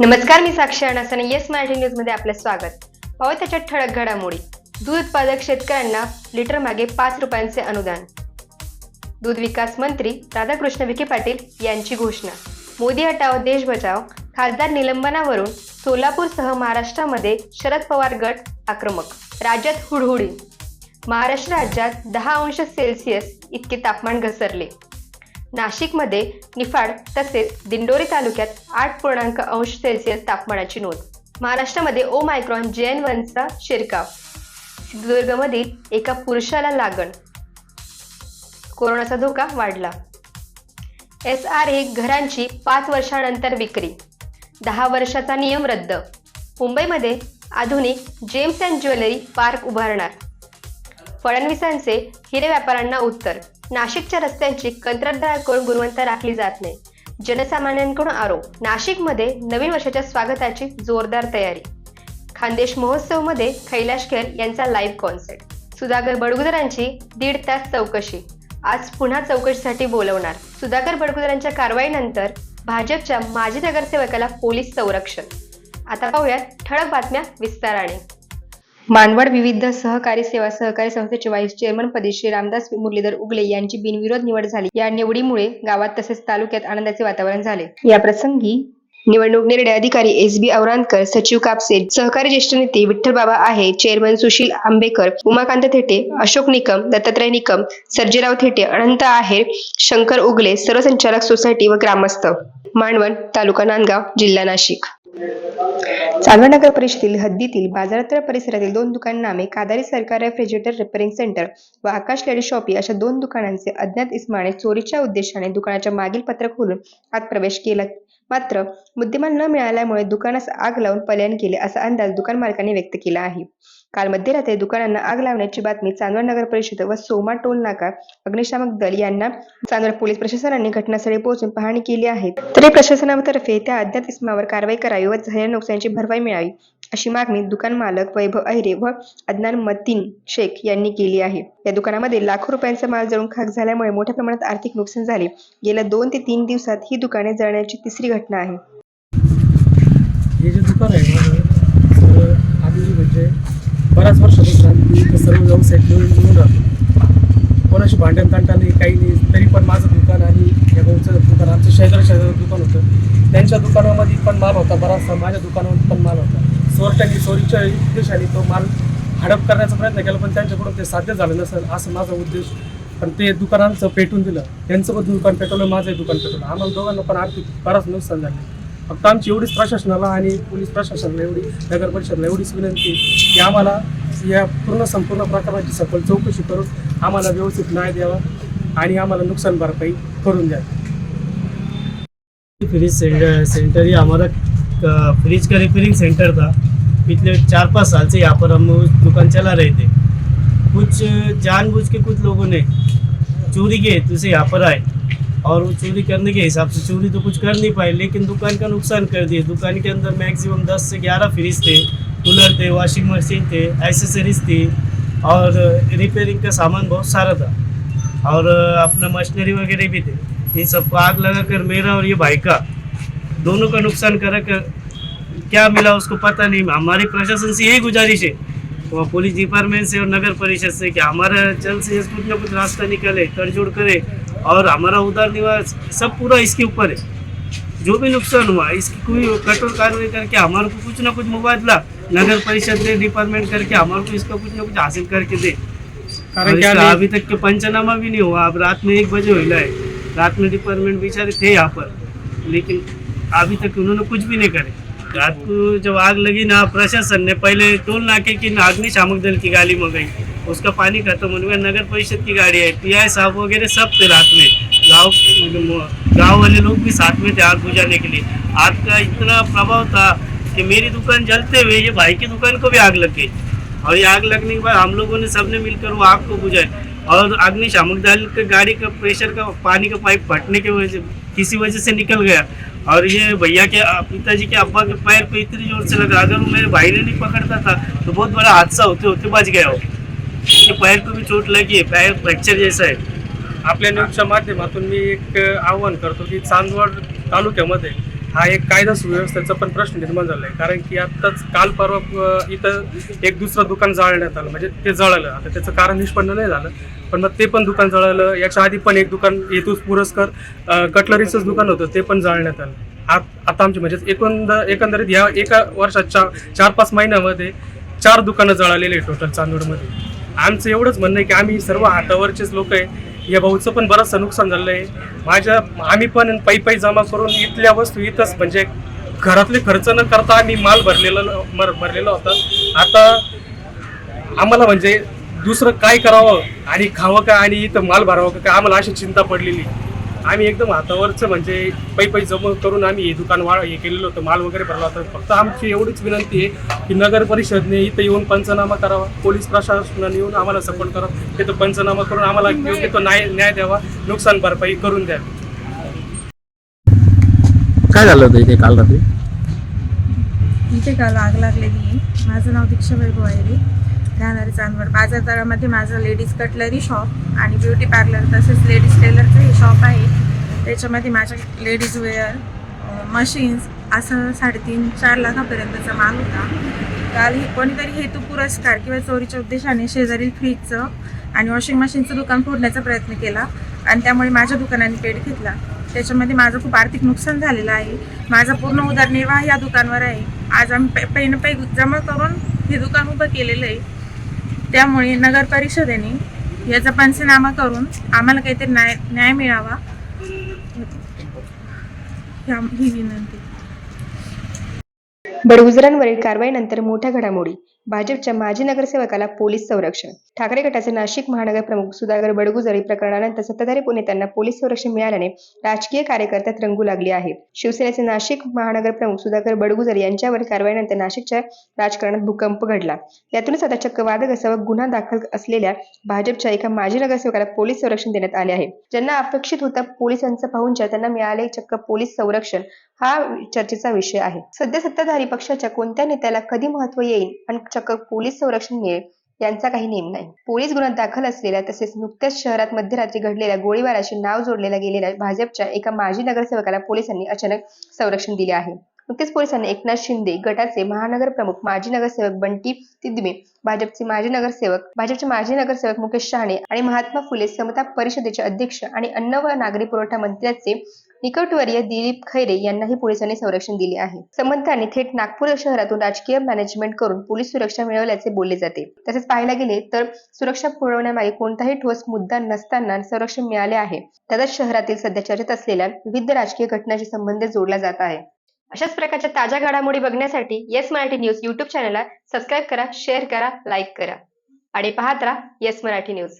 नमस्कार मी साक्षी अणासन येस मराठी न्यूजमध्ये आपलं स्वागत. पाहू त्याच्या ठळक घडामोडी. दूध उत्पादक शेतकऱ्यांना लिटर मागे पाच रुपयांचे अनुदान. दूध विकास मंत्री राधाकृष्ण विखे पाटील यांची घोषणा. मोदी हटाव देश बचाव खासदार निलंबनावरून सोलापूरसह महाराष्ट्रामध्ये शरद पवार गट आक्रमक. राज्यात हुडहुडी. महाराष्ट्र राज्यात दहा अंश सेल्सिअस इतके तापमान घसरले. नाशिकमध्ये निफाड तसेच दिंडोरी तालुक्यात आठ पूर्णांक अंश सेल्सिअस तापमानाची नोंद. महाराष्ट्रामध्ये ओ मायक्रॉन जे एन वनचा शिरकाव. सिंधुदुर्गमधील एका पुरुषाला लागण. कोरोनाचा धोका वाढला. एस आर ए घरांची पाच वर्षानंतर विक्री. दहा वर्षाचा नियम रद्द. मुंबईमध्ये आधुनिक जेम्स अँड ज्वेलरी पार्क उभारणार. फडणवीसांचे हिरे व्यापाऱ्यांना उत्तर. नाशिकच्या रस्त्यांची कंत्राटदाराकडून गुणवत्ता राखली जात नाही. जनसामान्यांकडून आरोप. नाशिकमध्ये नवीन वर्षाच्या स्वागताची जोरदार तयारी. खानदेश महोत्सवमध्ये कैलाश खेर यांचा लाईव्ह कॉन्सर्ट सुधाकर बडगुदरांची दीड तास चौकशी. आज पुन्हा चौकशीसाठी बोलवणार. सुधाकर बडगुदरांच्या कारवाईनंतर भाजपच्या माजी नगरसेवकाला पोलीस संरक्षण. आता पाहूयात ठळक बातम्या विस्ताराने. मानवड विविध सहकारी सेवा सहकारी संस्थेचे व्हाईस चेअरमन पदी श्री रामदास मुरलीधर उगले यांची बिनविरोध निवड झाली. या निवडीमुळे गावात तसेच तालुक्यात आनंदाचे वातावरण झाले. या प्रसंगी निवडणूक निर्णय अधिकारी एस बी औरांदकर सचिव कापसे सहकारी ज्येष्ठ नेते विठ्ठलबाबा आहे चेअरमन सुशील आंबेकर उमाकांत थेटे अशोक निकम दत्तात्रय निकम सर्जेराव थेटे अनंत आहेर शंकर उगले सर्व संचालक सोसायटी व ग्रामस्थ. मांडवण तालुका नांदगाव जिल्हा नाशिक. चांदवड नगर परिषदेतील हद्दीतील बाजारतळ परिसरातील दोन दुकान नामे कादारी सरकारी रेफ्रिजरेटर रिपेअरिंग सेंटर व आकाश लेडी शॉपी अशा दोन दुकानांचे अज्ञात इस्माने चोरीच्या उद्देशाने दुकानाच्या मागील पत्रक खोलून आत प्रवेश केला. मात्र मुद्देमाल न मिळाल्यामुळे दुकानास आग लावून पलायन केले असा अंदाज दुकान मालकांनी व्यक्त केला आहे. काल मध्यरात्री दुकानांना आग लावण्याची बातमी चांदवड नगर परिषद व सोमा टोल नाका अग्निशामक दल यांना चांदवड पोलीस प्रशासनाने घटनास्थळी पोहोचून पाहणी केली आहे. तरी प्रशासनातर्फे त्या अज्ञात इस्मावर कारवाई करावी व झालेल्या नुकसानीची भरपाई मिळावी अशी मागणी दुकान मालक वैभव अहिरे व अदनान मतीन शेख यांनी केली आहे. या दुकानामध्ये लाखो रुपयांचा माल जळून खाक झाल्यामुळे मोठ्या प्रमाणात आर्थिक नुकसान झाले. गेल्या दोन ते तीन दिवसात ही दुकाने जळण्याची तिसरी घटना आहे. हे जे दुकान आहे माझं आम्ही म्हणजे बऱ्याच वर्षापासून आम्ही सर्व व्यवसाय मिळून राहतो. कोणाशी भांडण तांटा नाही काही नाही तरी पण माझं दुकान आणि या भाऊचं दुकान आमचं शेजारी शेजारी दुकान होतं. त्यांच्या दुकानामध्ये पण माल होता बराचसा. माझ्या दुकानामध्ये पण माल होता. चोरट्यांनी चोरीच्या उद्देशाने तो माल हडप करण्याचा प्रयत्न केला पण त्यांच्याकडून ते साध्य झालं नसेल असं माझा उद्देश. पण ते दुकानांचं पेटून दिलं. त्यांचं पण दुकान पेटवलं माझंही दुकान पेटवलं. आम्हाला दोघांना पण आर्थिक बराच नुकसान झालं. फक्त आमची एवढीच प्रशासनाला आणि पोलीस प्रशासनाला एवढी नगर परिषदला एवढीच विनंती की आम्हाला या पूर्ण संपूर्ण प्रकरणाची सखोल चौकशी करून आम्हाला व्यवस्थित न्याय द्यावा. आणि आम्हाला नुकसान भरपाई करून द्या. फ्रिज सेंटर सेंटर ही हमारा फ्रिज का रिपेयरिंग सेंटर था. पिछले चार पाँच साल से यहाँ पर हम दुकान चला रहे थे। कुछ जानबूझ के कुछ लोगों ने चोरी के हेतु से यहाँ पर आए। और वो चोरी करने के हिसाब से चोरी तो कुछ कर नहीं पाए, लेकिन दुकान का नुकसान कर दिए। दुकान के अंदर मैक्सिमम 10 से 11 फ्रिज थे कूलर थे वॉशिंग मशीन थे एसेसरीज थी, और रिपेयरिंग का सामान बहुत सारा था। और अपना मशीनरी वगैरह भी थे। इन सबको आग लगा कर मेरा और ये भाई का दोनों का नुकसान करा कर क्या मिला उसको पता नहीं। हमारी प्रशासन से यही गुजारिश है वहाँ पुलिस डिपार्टमेंट से और नगर परिषद से कि हमारा जल्द से जल्द कुछ ना कुछ रास्ता निकले तड़जोड़ करे और हमारा उधार निवास सब पूरा इसके ऊपर है। जो भी नुकसान हुआ इसकी कोई कठोर कार्रवाई करके हमारे को कुछ ना कुछ मुबादला नगर परिषद दे डिपार्टमेंट करके हमारे को इसका कुछ ना कुछ हासिल करके दे। कारण क्या अभी तक के पंचनामा भी नहीं हुआ अब रात में एक बजे हुआ है रात में डिपार्टमेंट बेचारे थे यहाँ पर लेकिन अभी तक उन्होंने कुछ भी नहीं करे। रात को जब आग लगी ना प्रशासन ने पहले टोल नाके की अग्निशामक दल की गाड़ी मंगाई उसका पानी खत्म होने में नगर परिषद की गाड़ी आई पीआई साहब वगैरह सब थे रात में। गाँव गाँव वाले लोग भी साथ में थे आग बुझाने के लिए। आग का इतना प्रभाव था कि मेरी दुकान जलते हुए ये भाई की दुकान को भी आग लग गई। और ये आग लगने के बाद हम लोगों ने सबने मिलकर वो आग को बुझाया। और अग्निशामक दल के गाड़ी का प्रेशर का पानी का पाइप फटने की वजह से, किसी वजह से निकल गया। और ये भैया के पिताजी के अब्बा के पैर पे इतनी ज़ोर से लगा, अगर वो मेरे भाई ने नहीं पकड़ता था तो बहुत बड़ा हादसा होते होते बच गया हो उसके पैर को भी चोट लगी है, पैर फ्रैक्चर जैसा है। आपल्या न्यूजच्या माध्यमातून मी एक आव्हान करतो की चांदवड तालुक्यामध्ये हा एक कायदा सुव्यवस्थेचा पण प्रश्न निर्माण झाला आहे कारण की आत्ताच काल परवा इथं एक दुसरं दुकान जाळण्यात आलं. म्हणजे ते जळालं. आता त्याचं कारण निष्पन्न नाही झालं. पण मग ते पण दुकान जळालं. याच्या आधी पण एक दुकान येतूच पुरस्कर कटलरीचंच दुकान होतं. ते पण जाळण्यात आलं. आत- आता आमचे म्हणजे एकंद एकंदरीत ह्या एका वर्षात चार चार पाच महिन्यामध्ये चार दुकानं जळालेली आहे टोटल चांदूडमध्ये. आमचं एवढंच म्हणणं आहे की आम्ही सर्व हातावरचेच लोक आहे. या भाऊचं पण बरंचसं नुकसान झालं आहे माझ्या आम्ही पण पायी पायी जमा करून इथल्या वस्तू इथंच म्हणजे घरातले खर्च न करता आम्ही माल भरलेला मर भरलेला होता. आता आम्हाला म्हणजे दुसरं काय करावं आणि खावं का आणि इथं माल भरावं का काय आम्हाला अशी चिंता पडलेली. आम्ही एकदम हातावरचं म्हणजे पै पै जमा करून आम्ही हे दुकान वा हे केलेलं होतं माल वगैरे भरला होता. फक्त आमची एवढीच विनंती आहे की नगर परिषदने इथं येऊन पंचनामा करावा पोलीस प्रशासनाने येऊन आम्हाला सपोर्ट करावा तिथं पंचनामा करून आम्हाला योग्य तो न्याय न्याय द्यावा नुकसान भरपाई करून द्यावी काय झालं होतं इथे काल रात्री? इथे काल आग लागलेली आहे. माझं नाव दीक्षा वैभव आहे राहणारी चांदवड बाजारदरामध्ये माझं लेडीज कटलरी शॉप आणि ब्युटी पार्लर तसेच लेडीज टेलरचं हे शॉप आहे. त्याच्यामध्ये माझ्या लेडीज वेअर मशीन्स असं साडेतीन चार लाखापर्यंतचा माल होता. काल हे कोणीतरी हेतू पुरस्कार किंवा चोरीच्या उद्देशाने शेजारील फ्रीजचं आणि वॉशिंग मशीनचं दुकान फोडण्याचा प्रयत्न केला आणि त्यामुळे माझ्या दुकानाने पेट घेतला. त्याच्यामध्ये माझं खूप आर्थिक नुकसान झालेलं आहे. माझा पूर्ण उदरनिर्वाह या दुकानवर आहे. आज आम्ही पै पैन पै जमा करून हे दुकान उभं केलेलं आहे. त्यामुळे नगर परिषदेने याचा पंचनामा करून आम्हाला काहीतरी न्याय न्याय मिळावा. ही विनंती. बडगुजरांवरील कारवाईनंतर मोठ्या घडामोडी. भाजपच्या माजी नगरसेवकाला पोलीस संरक्षण. ठाकरे गटाचे नाशिक महानगर प्रमुख सुधाकर बडगुजर प्रकरणानंतर सत्ताधारी पुणेत्यांना पोलीस संरक्षण मिळाल्याने राजकीय कार्यकर्त्यात रंगू लागले आहे. शिवसेनेचे नाशिक महानगर प्रमुख सुधाकर बडगुजर यांच्यावर कारवाईनंतर नाशिकच्या राजकारणात भूकंप घडला. यातूनच आता चक्क वादग्रस्त व गुन्हा दाखल असलेल्या भाजपच्या एका माजी नगरसेवकाला पोलीस संरक्षण देण्यात आले आहे. ज्यांना अपेक्षित होता पोलिसांचा पाहुणच्या त्यांना मिळाले चक्क पोलीस संरक्षण. हा चर्चेचा विषय आहे. सध्या सत्ताधारी पक्षाच्या कोणत्या नेत्याला कधी महत्त्व येईल आणि चक्क पोलीस संरक्षण मिळेल यांचा काही नेम नाही. पोलीस गुन्ह्यात दाखल असलेल्या तसेच नुकत्याच शहरात मध्यरात्री घडलेल्या गोळीबाराशी नाव जोडलेल्या गेलेल्या भाजपच्या एका माजी नगरसेवकाला पोलिसांनी अचानक संरक्षण दिले आहे. नुकतेच पोलिसांनी एकनाथ शिंदे गटाचे महानगर प्रमुख माजी नगरसेवक बंटी तिदमे भाजपचे माजी नगरसेवक भाजपचे माजी नगरसेवक मुकेश शहाणे आणि महात्मा फुले समता परिषदेचे अध्यक्ष आणि अन्न व नागरी पुरवठा मंत्र्याचे निकटवर्य दिलीप खैरे यांनाही पोलिसांनी संरक्षण दिले आहे. समंतांनी थेट नागपूर शहरातून राजकीय मॅनेजमेंट करून पोलीस सुरक्षा मिळवल्याचे बोलले जाते. तसेच पाहायला गेले तर सुरक्षा पुरवण्यामागे कोणताही ठोस मुद्दा नसताना संरक्षण मिळाले आहे. त्यातच शहरातील सध्या चर्चेत असलेल्या विविध राजकीय घटनांशी संबंध जोडला जात आहे. अशाच प्रकारच्या ताज्या घडामोडी बघण्यासाठी येस मराठी न्यूज युट्यूब चॅनलला सबस्क्राईब करा शेअर करा लाईक करा. आणि पाहत राहा येस मराठी न्यूज.